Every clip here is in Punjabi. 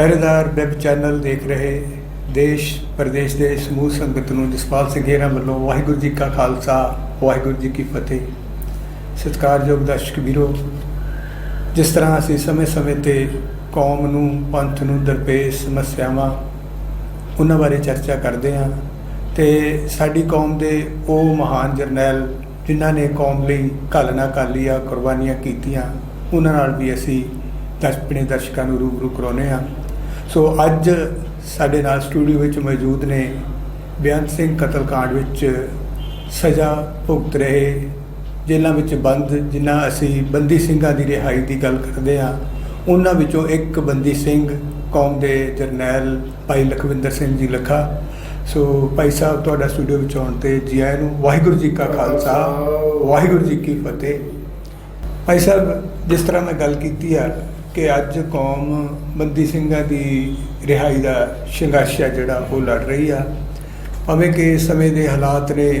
ਪਹਿਰੇਦਾਰ ਵੈਬ ਚੈਨਲ ਦੇਖ ਰਹੇ ਦੇਸ਼, ਪ੍ਰਦੇਸ਼ ਦੇ ਸਮੂਹ ਸੰਗਤ ਨੂੰ ਜਸਪਾਲ ਸਿੰਘ ਹੇਰਾ ਵੱਲੋਂ ਵਾਹਿਗੁਰੂ ਜੀ ਕਾ ਖਾਲਸਾ, ਵਾਹਿਗੁਰੂ ਜੀ ਕੀ ਫਤਿਹ। ਸਤਿਕਾਰਯੋਗ ਦਰਸ਼ਕ ਵੀਰੋ, ਜਿਸ ਤਰ੍ਹਾਂ ਅਸੀਂ ਸਮੇਂ-ਸਮੇਂ ਤੇ ਕੌਮ ਨੂੰ, ਪੰਥ ਨੂੰ ਦਰਪੇਸ਼ ਸਮੱਸਿਆਵਾਂ, ਉਹਨਾਂ ਬਾਰੇ ਚਰਚਾ ਕਰਦੇ ਹਾਂ ਤੇ ਸਾਡੀ ਕੌਮ ਦੇ ਉਹ ਮਹਾਨ ਜਰਨੈਲ ਜਿਨ੍ਹਾਂ ਨੇ ਕੌਮ ਲਈ ਘਾਲਣਾ ਕਾਲੀਆਂ ਕੁਰਬਾਨੀਆਂ ਕੀਤੀਆਂ, ਉਹਨਾਂ ਨਾਲ ਵੀ ਅਸੀਂ ਦਰਸ਼, ਆਪਣੇ ਦਰਸ਼ਕਾਂ ਨੂੰ ਰੂਬਰੂ ਕਰਾਉਂਦੇ ਹਾਂ। ਸੋ ਅੱਜ ਸਾਡੇ ਨਾਲ ਸਟੂਡੀਓ ਵਿੱਚ ਮੌਜੂਦ ਨੇ ਬੇਅੰਤ ਸਿੰਘ ਕਤਲकांड ਵਿੱਚ ਸਜ਼ਾ ਭੁਗਤ ਰਹੇ ਜੇਲ੍ਹਾਂ ਵਿੱਚ ਬੰਦ, ਜਿਨ੍ਹਾਂ ਅਸੀਂ ਬੰਦੀ ਸਿੰਘਾਂ ਦੀ ਰਿਹਾਈ ਦੀ ਗੱਲ ਕਰਦੇ ਹਾਂ। ਉਹਨਾਂ ਵਿੱਚੋਂ ਇੱਕ ਬੰਦੀ ਸਿੰਘ, ਕੌਮ ਦੇ ਜਰਨੈਲ ਭਾਈ ਲਖਵਿੰਦਰ ਸਿੰਘ ਜੀ ਲੱਖਾ। ਸੋ ਭਾਈ ਸਾਹਿਬ, ਤੁਹਾਡਾ ਸਟੂਡੀਓ ਵਿੱਚ ਆਉਣ ਤੇ ਜੀ ਆਇਆਂ ਨੂੰ ਵਾਹਿਗੁਰੂ ਜੀ ਕਾ ਖਾਲਸਾ, ਵਾਹਿਗੁਰੂ ਜੀ ਕੀ ਫਤਿਹ। ਭਾਈ ਸਾਹਿਬ, ਜਿਸ ਤਰ੍ਹਾਂ ਮੈਂ ਗੱਲ ਕੀਤੀ ਆ ਕਿ ਅੱਜ ਕੌਮ ਬੰਦੀ ਸਿੰਘਾਂ ਦੀ ਰਿਹਾਈ ਦਾ ਸੰਘਰਸ਼ ਆ ਜਿਹੜਾ ਉਹ ਲੜ ਰਹੀ ਆ। ਭਾਵੇਂ ਕਿ ਇਸ ਸਮੇਂ ਦੇ ਹਾਲਾਤ ਨੇ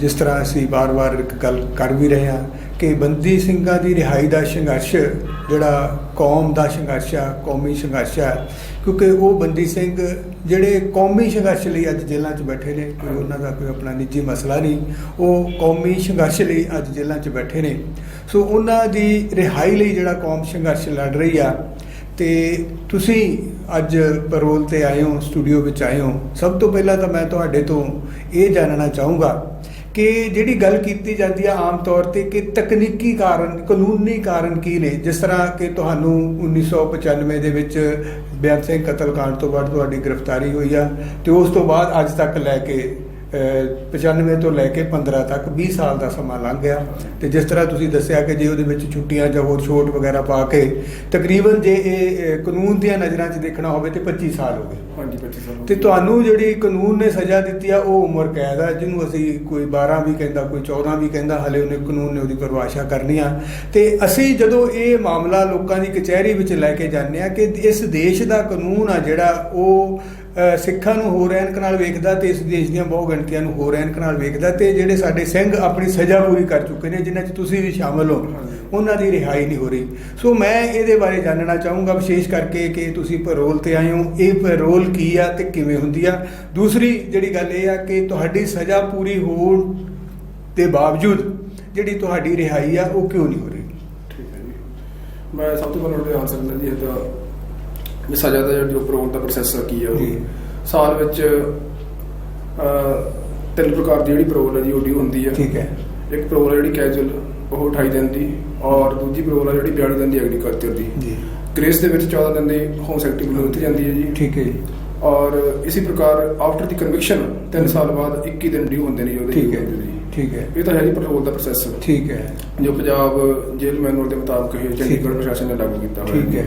ਜਿਸ ਤਰ੍ਹਾਂ ਅਸੀਂ ਵਾਰ-ਵਾਰ ਇੱਕ ਗੱਲ ਕਰ ਵੀ ਰਹੇ ਹਾਂ ਕਿ ਬੰਦੀ ਸਿੰਘਾਂ ਦੀ ਰਿਹਾਈ ਦਾ ਸੰਘਰਸ਼ ਜਿਹੜਾ ਕੌਮ ਦਾ ਸੰਘਰਸ਼ ਆ, ਕੌਮੀ ਸੰਘਰਸ਼ ਆ ਕਿਉਂਕਿ ਉਹ ਬੰਦੀ ਸਿੰਘ ਜਿਹੜੇ ਕੌਮੀ ਸੰਘਰਸ਼ ਲਈ ਅੱਜ ਜੇਲ੍ਹਾਂ 'ਚ ਬੈਠੇ ਨੇ, ਕੋਈ ਉਹਨਾਂ ਦਾ ਕੋਈ ਆਪਣਾ ਨਿੱਜੀ ਮਸਲਾ ਨਹੀਂ, ਉਹ ਕੌਮੀ ਸੰਘਰਸ਼ ਲਈ ਅੱਜ ਜੇਲ੍ਹਾਂ 'ਚ ਬੈਠੇ ਨੇ। ਸੋ ਉਹਨਾਂ ਦੀ ਰਿਹਾਈ ਲਈ ਜਿਹੜਾ ਕੌਮ ਸੰਘਰਸ਼ ਲੜ ਰਹੀ ਆ, ਤੇ ਤੁਸੀਂ ਅੱਜ ਪੈਰੋਲ ਤੇ ਆਏ ਹੋ, ਸਟੂਡੀਓ ਵਿੱਚ ਆਏ ਹੋ, ਸਭ ਤੋਂ ਪਹਿਲਾਂ ਤਾਂ ਮੈਂ ਤੁਹਾਡੇ ਤੋਂ ਇਹ ਜਾਣਨਾ ਚਾਹੂੰਗਾ ਕਿ ਜਿਹੜੀ ਗੱਲ ਕੀਤੀ ਜਾਂਦੀ ਆ ਆਮ ਤੌਰ ਤੇ ਕਿ ਤਕਨੀਕੀ ਕਾਰਨ, ਕਾਨੂੰਨੀ ਕਾਰਨ ਕੀ ਨੇ? ਜਿਸ ਤਰ੍ਹਾਂ ਕਿ ਤੁਹਾਨੂੰ 1995 ਦੇ ਵਿੱਚ ਬਿਆਨ ਸਿੰਘ ਕਤਲकांड ਤੋਂ ਬਾਅਦ ਤੁਹਾਡੀ ਗ੍ਰਿਫਤਾਰੀ ਹੋਈ ਆ ਤੇ ਉਸ ਤੋਂ ਬਾਅਦ ਅੱਜ ਤੱਕ ਲੈ ਕੇ 95 ਤੋਂ ਲੈ ਕੇ 15 ਤੱਕ 20 ਸਾਲ ਦਾ ਸਮਾਂ ਲੰਘ ਗਿਆ। ਤੇ ਜਿਸ ਤਰ੍ਹਾਂ ਤੁਸੀਂ ਦੱਸਿਆ ਕਿ ਜੇ ਉਹਦੇ ਵਿੱਚ ਛੁੱਟੀਆਂ ਜਾਂ ਹੋਰ ਛੋਟ ਵਗੈਰਾ ਪਾ ਕੇ ਤਕਰੀਬਨ ਜੇ ਇਹ ਕਾਨੂੰਨ ਦੀਆਂ ਨਜ਼ਰਾਂ 'ਚ ਦੇਖਣਾ ਹੋਵੇ ਤੇ 25 ਸਾਲ ਹੋ ਗਏ। ਹਾਂਜੀ 25 ਸਾਲ ਹੋ ਤੇ। ਤੁਹਾਨੂੰ ਜਿਹੜੀ ਕਾਨੂੰਨ ਨੇ ਸਜ਼ਾ ਦਿੱਤੀ ਆ ਉਹ ਉਮਰ ਕੈਦ ਆ ਜਿਹਨੂੰ ਅਸੀਂ ਕੋਈ 12 ਵੀ ਕਹਿੰਦਾ ਕੋਈ 14 ਵੀ ਕਹਿੰਦਾ ਹਲੇ ਉਹਨੇ ਕਾਨੂੰਨ ਨੇ ਉਹਦੀ ਪਰਿਭਾਸ਼ਾ ਕਰਨੀ ਆ। ਤੇ ਅਸੀਂ ਜਦੋਂ ਇਹ ਮਾਮਲਾ ਲੋਕਾਂ ਦੀ ਕਚਹਿਰੀ ਵਿੱਚ ਲੈ ਕੇ ਜਾਂਦੇ ਆ ਕਿ ਇਸ ਦੇਸ਼ ਦਾ ਕਾਨੂੰਨ ਆ ਜਿਹੜਾ ਉਹ ਸਿੱਖਾਂ ਨੂੰ ਹੋਰ ਐਨਕ ਨਾਲ ਵੇਖਦਾ ਤੇ ਇਸ ਦੇਸ਼ ਦੀਆਂ ਬਹੁ ਗਿਣਤੀਆਂ ਨੂੰ ਹੋਰ ਐਨਕ ਨਾਲ ਵੇਖਦਾ ਤੇ ਜਿਹੜੇ ਸਾਡੇ ਸਿੰਘ ਆਪਣੀ ਸਜ਼ਾ ਪੂਰੀ ਕਰ ਚੁੱਕੇ ਨੇ, ਜਿਨ੍ਹਾਂ 'ਚ ਤੁਸੀਂ ਵੀ ਸ਼ਾਮਲ ਹੋ, ਉਹਨਾਂ ਦੀ ਰਿਹਾਈ ਨਹੀਂ ਹੋ ਰਹੀ। ਸੋ ਮੈਂ ਇਹਦੇ ਬਾਰੇ ਜਾਣਨਾ ਚਾਹੂੰਗਾ ਵਿਸ਼ੇਸ਼ ਕਰਕੇ ਕਿ ਤੁਸੀਂ ਪੈਰੋਲ ਤੇ ਆਏ ਹੋ। ਇਹ ਪੈਰੋਲ ਕੀ ਆ ਤੇ ਕਿਵੇਂ ਹੁੰਦੀ ਆ? ਦੂਸਰੀ ਜਿਹੜੀ ਗੱਲ ਇਹ ਆ ਕਿ ਤੁਹਾਡੀ ਸਜ਼ਾ ਪੂਰੀ ਹੋਣ ਦੇ ਬਾਵਜੂਦ ਜਿਹੜੀ ਤੁਹਾਡੀ ਰਿਹਾਈ ਆ, ਉਹ ਕਿਉਂ ਨਹੀਂ ਹੋ ਰਹੀ? ਠੀਕ ਹੈ ਜੀ। ਮੈਂ ਸਭ ਤੋਂ ਪਹਿਲਾਂ ਤੁਹਾਡੇ ਆਨਸਰ ਦਿੰਦਾ ਜੀ ਇਹਦਾ ਵੀ ਸਜ਼ਾ ਦਾ ਜਿਹੜਾ ਪ੍ਰੋਗਰਾਮ ਦਾ ਪ੍ਰੋਸੈਸ ਕੀ ਆ ਉਹ। ਜੀ। ਸਾਲ ਵਿੱਚ ਤਿੰਨ ਪ੍ਰਕਾਰ ਦੀ ਜਿਹੜੀ ਪ੍ਰੋਗਰਾਮ ਹੈ ਜੀ ਉਹ ਡਿਊ ਹੁੰਦੀ ਹੈ ਠੀਕ ਹੈ। ਇੱਕ ਪ੍ਰੋਗਰਾਮ ਜਿਹੜੀ ਕੈਜੂਅਲ ਉਹ 28 ਦਿਨ ਦੀ ਔਰ ਦੂਜੀ ਪ੍ਰੋਗਰਾਮ ਜਿਹੜੀ 42 ਦਿਨ ਦੀ ਐਗਰੀਕਲਚਰ ਦੀ ਜੀ। ਗ੍ਰੇਸ ਦੇ ਵਿੱਚ 14 ਦਿਨ ਦੀ ਹੋਮ ਸੈਕਟਰੀ ਵੱਲੋਂ ਦਿੱਤੀ ਜਾਂਦੀ ਹੈ ਜੀ। ਠੀਕ ਹੈ ਜੀ। ਔਰ ਇਸੇ ਪ੍ਰਕਾਰ ਆਫਟਰ ਦੀ ਕਨਵਿਕਸ਼ਨ 3 ਸਾਲ ਬਾਅਦ 21 ਦਿਨ ਡਿਊ ਹੁੰਦੇ ਨੇ ਜੀ ਉਹਦੇ ਠੀਕ ਹੈ। ਠੀਕ ਹੈ। ਜੀ। ਇਹ ਤਾਂ ਹੈ ਜੀ ਪੈਟਰੋਲ ਦਾ ਪ੍ਰੋਸੈਸ ਠੀਕ ਹੈ। ਜੋ ਪੰਜਾਬ ਜੇਲ੍ਹ ਮੈਨੂਅਲ ਦੇ ਮੁਤਾਬਕ ਇਹ ਚੰਡੀਗੜ੍ਹ ਪ੍ਰਸ਼ਾਸਨ ਨੇ ਲਾਗੂ ਕੀਤਾ ਹੋਇਆ ਠੀਕ ਹੈ।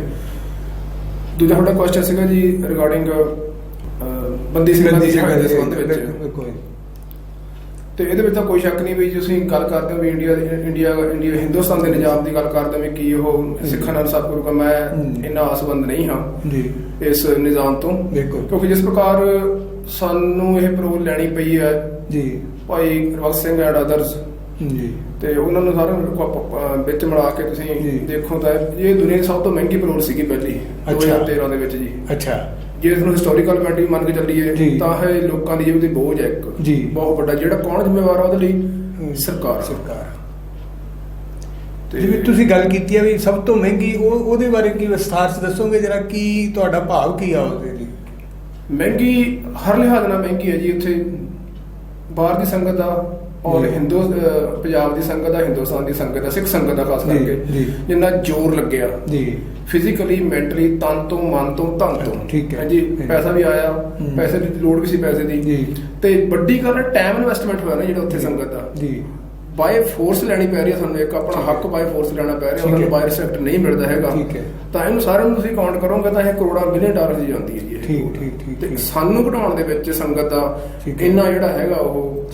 ਦੂਜਾ ਤੁਹਾਡਾ ਕੁਐਸਚਨ ਸੀਗਾ ਜੀ ਰਿਗਾਰਡਿੰਗ ਬੰਦੀ ਸਿੰਘਾਂ ਦੀ ਰਿਹਾਈ ਦੇ ਸੰਬੰਧ ਵਿੱਚ। ਕੋਈ ਤੇ ਇਹਦੇ ਵਿੱਚ ਤਾਂ ਕੋਈ ਸ਼ੱਕ ਨਹੀਂ ਵੀ ਜੇ ਤੁਸੀਂ ਗੱਲ ਕਰਦੇ ਹੋ ਵੀ ਇੰਡੀਆ ਇੰਡੀਆ ਇੰਡੀਆ ਹਿੰਦੁਸਤਾਨ ਦੇ ਨਿਜ਼ਾਮ ਦੀ ਗੱਲ ਕਰਦੇ ਹੋ ਵੀ ਕੀ ਉਹ ਸਿੱਖਾਂ ਨਾਲ ਸਭ ਕਰੂਗਾ ਮੈਂ। ਇੰਨਾ ਆਸਬੰਦ ਨਹੀਂ ਹਾਂ ਜੀ। ਇਸ ਨਿਜ਼ਾਮ ਤੋਂ। ਬਿਲਕੁਲ। ਕਿਉਂਕਿ ਜਿਸ ਪ੍ਰਕਾਰ ਸਾਨੂੰ ਇਹ ਪ੍ਰੋਲ ਲੈਣੀ ਪਈ ਹੈ ਜੀ। ਭਾਈ ਰਵਕ ਸਿੰਘ ਐਂਡ ਅਦਰਸ ਜੀ। ਤੇ ਉਹਨਾਂ ਨੂੰ ਸਾਰਿਆਂ ਨੂੰ ਕੋ- ਅਹ ਵਿੱਚ ਮਿਲਾ ਕੇ ਤੁਸੀਂ ਜੀ। ਦੇਖੋ ਤਾਂ ਇਹ ਦੁਨੀਆ ਦੀ ਸਭ ਤੋਂ ਮਹਿੰਗੀ ਪਰੋਲ ਸੀਗੀ ਪਹਿਲੀ ਅੱਛਾ। 2013 ਦੇ ਵਿੱਚ ਜੀ। ਅੱਛਾ। ਜੇ ਤੁਹਾਨੂੰ ਹਿਸਟੋਰੀਕਲ ਵੈਲਿਊ ਮੰਨ ਕੇ ਜੀ। ਚੱਲੀਏ ਤਾਂ ਇਹ ਲੋਕਾਂ ਦੀ ਜੇਬ ਬੋਝ ਹੈ ਇੱਕ। ਜੀ। ਬਹੁਤ ਵੱਡਾ ਜਿਹੜਾ ਕੌਣ ਜ਼ਿੰਮੇਵਾਰ ਆ ਉਹਦੇ ਲਈ? ਸਰਕਾਰ। ਸਰਕਾਰ। ਤੇ ਜਿਵੇਂ ਤੁਸੀਂ ਗੱਲ ਕੀਤੀ ਹੈ ਵੀ ਸਭ ਤੋਂ ਮਹਿੰਗੀ ਉਹ ਉਹਦੇ ਬਾਰੇ ਕੀ ਵਿਸਥਾਰ ਚ ਦੱਸੋਗੇ? ਜਰਾ ਕੀ ਤੁਹਾਡਾ ਭਾਵ ਕੀ ਆ ਉਹਦੇ ਲਈ? ਮਹਿੰਗੀ ਹਰ ਲਿਹਾਜ਼ ਨਾਲ ਮਹਿੰਗੀ ਹੈ ਜੀ ਉੱਥੇ। ਬਾਹਰ ਦੀ ਸੰਗਤ ਦਾ ਔਰ ਜੀ। ਹਿੰਦੂ ਪੰਜਾਬ ਦੀ ਸੰਗਤ ਦਾ ਹਿੰਦੁਸਤਾਨ ਦੀ ਸੰਗਤ ਦਾ ਸਿੱਖ ਸੰਗਤ ਦਾ ਖਾਸ ਜੀ, ਕਰਕੇ ਜੀ। ਜਿੰਨਾ ਜ਼ੋਰ ਲੱਗਿਆ ਜੀ ਫਿਜ਼ੀਕਲੀ ਮੈਂਟਲੀ ਤਨ ਤੋਂ ਮਨ ਤੋਂ ਧਨ ਤੋਂ ਠੀਕ ਹੈ। ਹਾਂਜੀ। ਪੈਸਾ ਵੀ ਆਇਆ। ਪੈਸੇ ਦੀ ਲੋੜ ਵੀ ਸੀ ਪੈਸੇ ਦੀ ਜੀ। ਤੇ ਵੱਡੀ ਗੱਲ ਹੈ ਟਾਈਮ ਇਨਵੈਸਟਮੈਂਟ ਹੋਇਆ ਨਾ ਜਿਹੜਾ ਉੱਥੇ ਸੰਗਤ ਦਾ ਜੀ ਬਾਈ ਫੋਰਸ ਲੈਣੀ ਪੈ ਰਹੀ ਹੈ ਤੁਹਾਨੂੰ ਇੱਕ ਆਪਣਾ ਹੱਕ ਬਾਈ ਫੋਰਸ ਲੈਣਾ ਪੈ ਰਿਹਾ ਠੀਕ ਉਹਨਾਂ ਹੈ। ਨੂੰ ਬਾਈ ਰਿਸਪੈਕਟ ਨਹੀਂ ਮਿਲਦਾ ਹੈਗਾ ਠੀਕ ਹੈ। ਤਾਂ ਇਹਨੂੰ ਸਾਰਿਆਂ ਨੂੰ ਤੁਸੀਂ ਕਾਊਂਟ ਕਰੋਗੇ ਤਾਂ ਇਹ ਕਰੋੜਾਂ ਮਿਲੀਅਨ ਡਾਲਰ ਦੀ ਜਾਂਦੀ ਹੈ ਜੀ। ਠੀਕ, ਠੀਕ, ਠੀਕ, ਤੇ। ਸਾਨੂੰ ਘਟਾਉਣ ਦੇ ਵਿੱਚ ਸੰਗਤ ਦਾ। ਇੰਨਾ ਜਿਹੜਾ ਹੈਗਾ ਉਹ